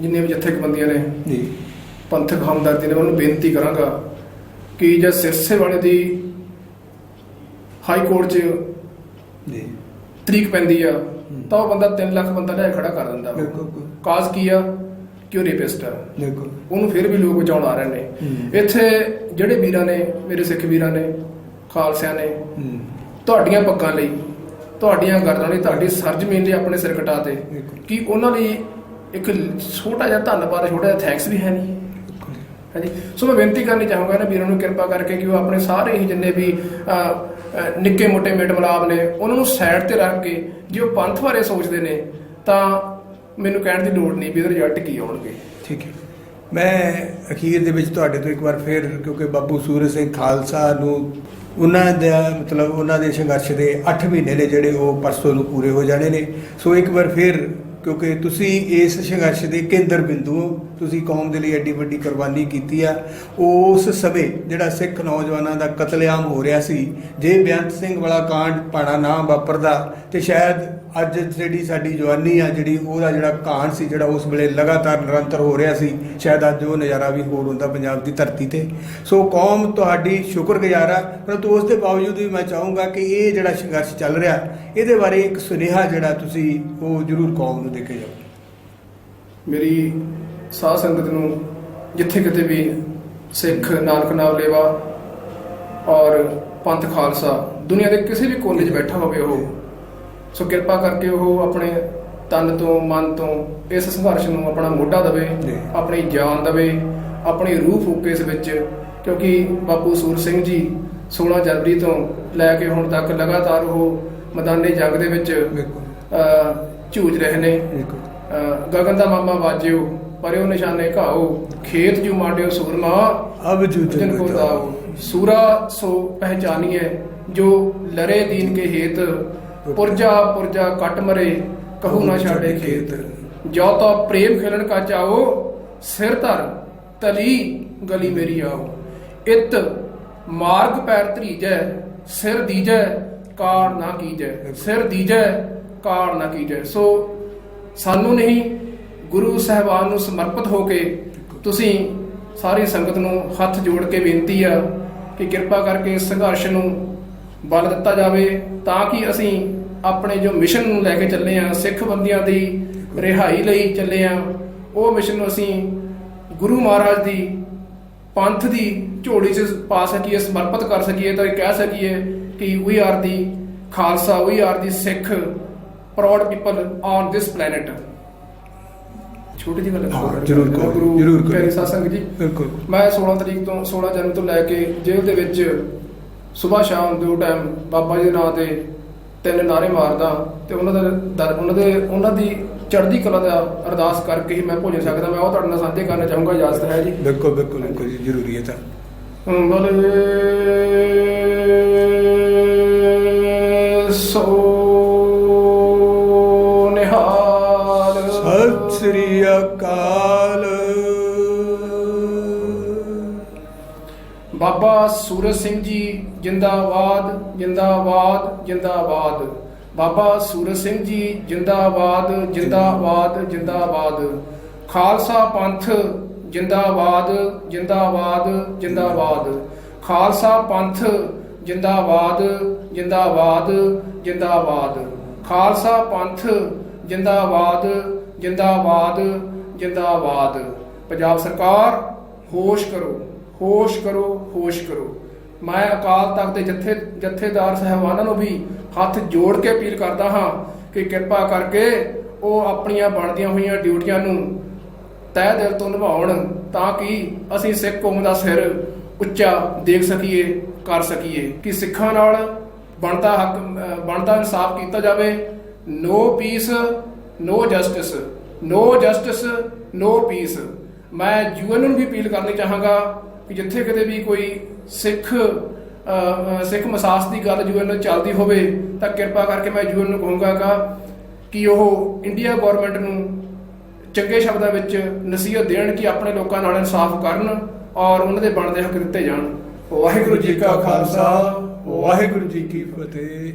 ਜਿੰਨੇ ਵੀ ਜਥੇਬੰਦੀਆਂ ਨੇ ਜੀ ਪੰਥਕ ਹਮਦਰਦੀ ਨੇ ਉਹਨਾਂ ਨੂੰ ਬੇਨਤੀ ਕਰਾਂਗਾ ਕਿ ਜੇ ਸਿਰਸੇ ਵਾਲੇ ਦੀ ਹਾਈ ਕੋਰਟ 'ਚ ਜੀ ਤਰੀਕ ਪੈਂਦੀ ਆ ਤਾਂ ਉਹ ਬੰਦਾ 3 ਲੱਖ ਬੰਦਾ ਲੈ ਖੜਾ ਕਰ ਦਿੰਦਾ। ਬਿਲਕੁਲ, ਬਿਲਕੁਲ। ਕਾਜ਼ ਕੀ ਆ ਕਿ ਉਹ ਰੇਪਿਸਟ ਆ ਦੇਖੋ ਉਹਨੂੰ ਫਿਰ ਵੀ ਲੋਕ ਬਚਾਉਣ ਆ ਰਹੇ ਨੇ। ਇੱਥੇ ਜਿਹੜੇ ਵੀਰਾਂ ਨੇ ਮੇਰੇ ਸਿੱਖ ਵੀਰਾਂ ਨੇ ਖਾਲਸਿਆਂ ਨੇ ਤੁਹਾਡੀਆਂ ਪੱਗਾਂ ਲਈ ਤੁਹਾਡੀਆਂ ਗਰਦਾਂ ਲਈ ਤੁਹਾਡੀ ਸਰਜਮੀਨ ਲਈ ਆਪਣੇ ਸਿਰ ਕਟਾ ਤੇ ਬਿਲਕੁਲ। ਕਿ ਉਹਨਾਂ ਲਈ ਇੱਕ ਛੋਟਾ ਜਿਹਾ ਧੰਨਵਾਦ ਛੋਟਾ ਜਿਹਾ ਥੈਂਕਸ ਵੀ ਹੈ ਨਹੀਂ ਬਿਲਕੁਲ। ਹਾਂਜੀ ਸੋ ਮੈਂ ਬੇਨਤੀ ਕਰਨੀ ਚਾਹੂੰਗਾ ਨਾ ਵੀਰਾਂ ਨੂੰ ਕਿਰਪਾ ਕਰਕੇ ਕਿ ਉਹ ਆਪਣੇ ਸਾਰੇ ਹੀ ਜਿੰਨੇ ਵੀ ਨਿੱਕੇ ਮੋਟੇ ਮੇਟ ਮਲਾਪ ਨੇ, ਉਹਨਾਂ ਨੂੰ ਸਾਈਡ ਤੇ ਰੱਖ ਕੇ ਜੇ ਉਹ ਪੰਥ ਬਾਰੇ ਸੋਚਦੇ ਨੇ, ਤਾਂ ਮੈਨੂੰ ਕਹਿਣ ਦੀ ਲੋੜ ਨਹੀਂ ਵੀ ਇਹਦੇ ਰਿਜ਼ਲਟ ਕੀ ਆਉਣਗੇ। ਠੀਕ ਹੈ। ਮੈਂ ਅਖੀਰ ਦੇ ਵਿੱਚ ਤੁਹਾਡੇ ਤੋਂ ਇੱਕ ਵਾਰ ਫਿਰ, ਕਿਉਂਕਿ ਬਾਬੂ ਸੂਰਜ ਸਿੰਘ ਖਾਲਸਾ ਨੂੰ ਉਹਨਾਂ ਦਾ, ਮਤਲਬ ਉਹਨਾਂ ਦੇ ਸੰਘਰਸ਼ ਦੇ 8 ਮਹੀਨੇ ਨੇ ਜਿਹੜੇ ਉਹ ਪਰਸੋਂ ਨੂੰ ਪੂਰੇ ਹੋ ਜਾਣੇ ਨੇ। ਸੋ ਇੱਕ ਵਾਰ ਫਿਰ ਕਿਉਂਕਿ ਤੁਸੀਂ ਇਸ ਸੰਘਰਸ਼ ਦੇ ਕੇਂਦਰ ਬਿੰਦੂ ਹੋ। ਤੁਸੀਂ ਕੌਮ ਦੇ ਲਈ ਐਡੀ ਵੱਡੀ ਕੁਰਬਾਨੀ ਕੀਤੀ ਆ। ਉਸ ਸਮੇਂ ਜਿਹੜਾ ਸਿੱਖ ਨੌਜਵਾਨਾਂ ਦਾ ਕਤਲੇਆਮ ਹੋ ਰਿਹਾ ਸੀ, ਜੇ ਬੇਅੰਤ ਸਿੰਘ ਵਾਲਾ ਕਾਂਡ ਪਾਣਾ ਨਾ ਵਾਪਰਦਾ, ਤੇ ਸ਼ਾਇਦ ਅੱਜ ਜਿਹੜੀ ਸਾਡੀ ਜਵਾਨੀ ਆ, ਜਿਹੜੀ ਉਹਦਾ ਜਿਹੜਾ ਕਹਾਣ ਸੀ, ਜਿਹੜਾ ਉਸ ਵੇਲੇ ਲਗਾਤਾਰ ਨਿਰੰਤਰ ਹੋ ਰਿਹਾ ਸੀ, ਸ਼ਾਇਦ ਅੱਜ ਉਹ ਨਜ਼ਾਰਾ ਵੀ ਹੋਰ ਹੁੰਦਾ ਪੰਜਾਬ ਦੀ ਧਰਤੀ ਤੇ। ਸੋ ਕੌਮ ਤੁਹਾਡੀ ਸ਼ੁਕਰਗੁਜ਼ਾਰ ਆ, ਪਰੰਤੂ ਉਸ ਦੇ ਬਾਵਜੂਦ ਵੀ ਮੈਂ ਚਾਹੂੰਗਾ ਕਿ ਇਹ ਜਿਹੜਾ ਸੰਘਰਸ਼ ਚੱਲ ਰਿਹਾ, ਇਹਦੇ ਬਾਰੇ ਇੱਕ ਸੁਨੇਹਾ ਜਿਹੜਾ ਤੁਸੀਂ ਉਹ ਜ਼ਰੂਰ ਕੌਮ ਨੂੰ ਦੇ ਕੇ ਜਾਓ। ਮੇਰੀ ਸਾਧ ਸੰਗਤ ਨੂੰ ਜਿੱਥੇ ਕਿਤੇ ਵੀ ਸਿੱਖ ਨਾਨਕ ਨਾਮ ਲੇਵਾ ਔਰ ਪੰਥ ਖਾਲਸਾ, ਦੁਨੀਆ ਦੇ ਕਿਸੇ ਵੀ ਕੋਨੇ 'ਚ ਬੈਠਾ ਹੋਵੇ ਉਹ ਸੋ ਕਿਰਪਾ ਕਰਕੇ ਉਹ ਆਪਣੇ ਤਨ ਤੋਂ ਮਨ ਤੋਂ ਇਸ ਸੰਘਰਸ਼ ਨੂੰ ਆਪਣਾ ਮੋਢਾ ਦੇਵੇ। ਆਪਣੀ ਜਾਨ ਦੇਵੇ ਆਪਣੀ ਰੂਹ ਫੂਕੇ ਇਸ ਵਿੱਚ ਕਿਉਂਕਿ ਬਾਪੂ ਸੂਰ ਸਿੰਘ ਜੀ 16 ਜਨਵਰੀ ਤੋਂ ਲੈ ਕੇ ਹੁਣ ਤੱਕ ਲਗਾਤਾਰ ਉਹ ਮੈਦਾਨੇ ਜੰਗ ਦੇ ਵਿੱਚ ਝੂਝ ਰਹੇ ਨੇ। ਗਗਨ ਦਾ ਮਾਮਾ ਵਾਜਿਓ ਪਰਿਓ ਨਿਸ਼ਾਨੇ ਘਾਓ ਖੇਤ ਜੂ ਮਾਡਿਓ ਸੂਰਮਾ ਅਬ ਜੂ ਜਨ ਕੋ ਦਾਓ ਸੂਰਾ ਸੋ ਪਹਿਚਾਨੀਏ ਜੋ ਲਰੇ ਦੀਨ ਕੇ ਹੇਤ ਪੁਰਜਾ ਪੁਰਜਾ ਕੱਟ ਮਰੇ ਕਹੂ ਨਾ ਛਾੜੇ ਖੇਤ। ਜੋ ਤਾ ਪ੍ਰੇਮ ਖੇਲਣ ਕਾ ਚਾਓ ਸਿਰ ਧਰ ਤਲੀ ਗਲੀ ਮੇਰੀ ਆਓ। ਇਤ ਮਾਰਗ ਪੈਰ ਧਰੀਜੈ ਸਿਰ ਦੀਜੈ ਕਾਰ ਨਾ ਕੀਜੈ। ਸਿਰ ਦੀਜੈ ਕਾਰ ਨਾ ਕੀਜੈ। ਸੋ ਸਾਨੂੰ ਨਹੀਂ ਗੁਰੂ ਸਾਹਿਬਾਨ ਨੂੰ ਸਮਰਪਿਤ ਹੋ ਕੇ ਤੁਸੀਂ ਸਾਰੀ ਸੰਗਤ ਨੂੰ ਹੱਥ ਜੋੜ ਕੇ ਬੇਨਤੀ ਆ ਕਿ ਕਿਰਪਾ ਕਰਕੇ ਇਸ ਸੰਘਰਸ਼ ਨੂੰ ਬਲ ਦਿੱਤਾ ਜਾਵੇ ਤਾਂ ਕਿ ਅਸੀਂ ਆਪਣੇ ਜੋ ਮਿਸ਼ਨ ਨੂੰ ਲੈ ਕੇ ਚੱਲੇ ਆ ਸਿੱਖ ਬੰਦੀਆਂ ਦੀ ਰਿਹਾਈ ਲਈ ਚੱਲੇ ਆ ਉਹ ਮਿਸ਼ਨ ਨੂੰ ਅਸੀਂ ਗੁਰੂ ਮਹਾਰਾਜ ਦੀ ਪੰਥ ਦੀ ਝੋਲੀ 'ਚ ਪਾ ਸਕੀਏ ਸਮਰਪਿਤ ਕਰ ਸਕੀਏ ਤਾਂ ਇਹ ਕਹਿ ਸਕੀਏ ਕਿ we are the Khalsa we are the Sikh proud people on this planet ਛੋਟੀ ਜਿਹੀ ਗੱਲ ਹਾਂ। ਜ਼ਰੂਰ ਕਰੋ, ਜ਼ਰੂਰ ਕਰੋ। ਪਿਆਰੇ ਸਾਧ ਸੰਗਤ ਜੀ ਬਿਲਕੁਲ ਮੈਂ 16 ਤਰੀਕ ਤੋਂ 16 ਜਨਵਰੀ ਤੋਂ ਲੈ ਕੇ ਜੇਲ੍ਹ ਦੇ ਵਿੱਚ ਸਵੇਰ ਸ਼ਾਮ ਦੋ ਟਾਈਮ ਬਾਬਾ ਜੀ ਦੇ ਨਾਂ ਤੇ ਤਿੰਨ ਨਾਰੇ ਮਾਰਦਾ ਤੇ ਉਹਨਾਂ ਦੇ ਦਰ- ਉਹਨਾਂ ਦੇ ਉਹਨਾਂ ਦੀ ਚੜ੍ਹਦੀ ਕਲਾ ਦਾ ਅਰਦਾਸ ਕਰਕੇ ਹੀ ਮੈਂ ਭੋਜਨ ਸਕਦਾ ਮੈਂ ਉਹ ਤੁਹਾਡੇ ਨਾਲ ਸਾਂਝੇ ਕਰਨਾ ਚਾਹੂੰਗਾ ਇਜਾਜ਼ਤ ਹੈ ਜੀ। ਬਿਲਕੁਲ ਬਿਲਕੁਲ ਬਿਲਕੁਲ ਜੀ, ਜ਼ਰੂਰੀ ਹੈ ਤਾਂ। ਬਲੇ ਸੋ ਨਿਹਾਲ। ਸਤਿ ਸ੍ਰੀ ਅਕਾਲ। ਬਾਬਾ ਸੂਰਜ ਸਿੰਘ ਜੀ ਜਿੰਦਾਬਾਦ ਜਿੰਦਾਬਾਦ ਜਿੰਦਾਬਾਦ। ਬਾਬਾ ਸੂਰਜ ਸਿੰਘ ਜੀ, ਜਿੰਦਾਬਾਦ ਜਿੰਦਾਬਾਦ ਜਿੰਦਾਬਾਦ। ਖਾਲਸਾ ਪੰਥ, ਜਿੰਦਾਬਾਦ ਜਿੰਦਾਬਾਦ ਜਿੰਦਾਬਾਦ। ਖਾਲਸਾ ਪੰਥ, ਜਿੰਦਾਬਾਦ ਜਿੰਦਾਬਾਦ ਜਿੰਦਾਬਾਦ। ਖਾਲਸਾ ਪੰਥ, ਜਿੰਦਾਬਾਦ ਜਿੰਦਾਬਾਦ ਜਿੰਦਾਬਾਦ। ਪੰਜਾਬ ਸਰਕਾਰ, ਹੋਸ਼ ਕਰੋ ਹੋਸ਼ ਕਰੋ ਹੋਸ਼ ਕਰੋ। ਮੈਂ ਅਕਾਲ ਤਖਤ ਦੇ ਜਥੇ ਜਥੇਦਾਰ ਸਹਿਬਾਨਾਂ ਨੂੰ ਵੀ ਹੱਥ ਜੋੜ ਕੇ ਅਪੀਲ ਕਰਦਾ ਹਾਂ ਕਿ ਕਿਰਪਾ ਕਰਕੇ ਉਹ ਆਪਣੀਆਂ ਬਣਦੀਆਂ ਹੋਈਆਂ ਡਿਊਟੀਆਂ ਨੂੰ ਤਹਿ ਦਿਲ ਤੋਂ ਨਿਭਾਉਣ ਤਾਂ ਕਿ ਅਸੀਂ ਸਿੱਖ ਕੌਮ ਦਾ ਸਿਰ ਉੱਚਾ ਦੇਖ ਸਕੀਏ, ਕਰ ਸਕੀਏ। ਕਿ ਸਿੱਖਾਂ ਨਾਲ ਬਣਦਾ ਹੱਕ ਬਣਦਾ ਇਨਸਾਫ ਕੀਤਾ ਜਾਵੇ। No peace no justice no justice no peace ਮੈਂ ਯੂਐਨ ਨੂੰ ਵੀ ਅਪੀਲ ਕਰਨੀ ਚਾਹਾਂਗਾ ਕਿ ਜਿੱਥੇ ਕਿਤੇ ਵੀ ਕੋਈ ਸਿੱਖ ਸਿੱਖ ਮਸਾਸ ਦੀ ਗੱਲ ਯੂਐਨ ਚੱਲਦੀ ਹੋਵੇ, ਤਾਂ ਕਿਰਪਾ ਕਰਕੇ ਮੈਂ ਯੂਐਨ ਨੂੰ ਕਹੂੰਗਾ ਕਿ ਉਹ ਇੰਡੀਆ ਗਵਰਨਮੈਂਟ ਨੂੰ ਚੰਗੇ ਸ਼ਬਦਾਂ ਵਿੱਚ ਨਸੀਹਤ ਦੇਣ ਕਿ ਆਪਣੇ ਲੋਕਾਂ ਨਾਲ ਇਨਸਾਫ ਕਰਨ ਔਰ ਉਹਨਾਂ ਦੇ ਬਣਦੇ ਹੱਕ ਦਿੱਤੇ ਜਾਣ। ਵਾਹਿਗੁਰੂ ਜੀ ਕਾ ਖਾਲਸਾ, ਵਾਹਿਗੁਰੂ ਜੀ ਕੀ ਫਤਿਹ।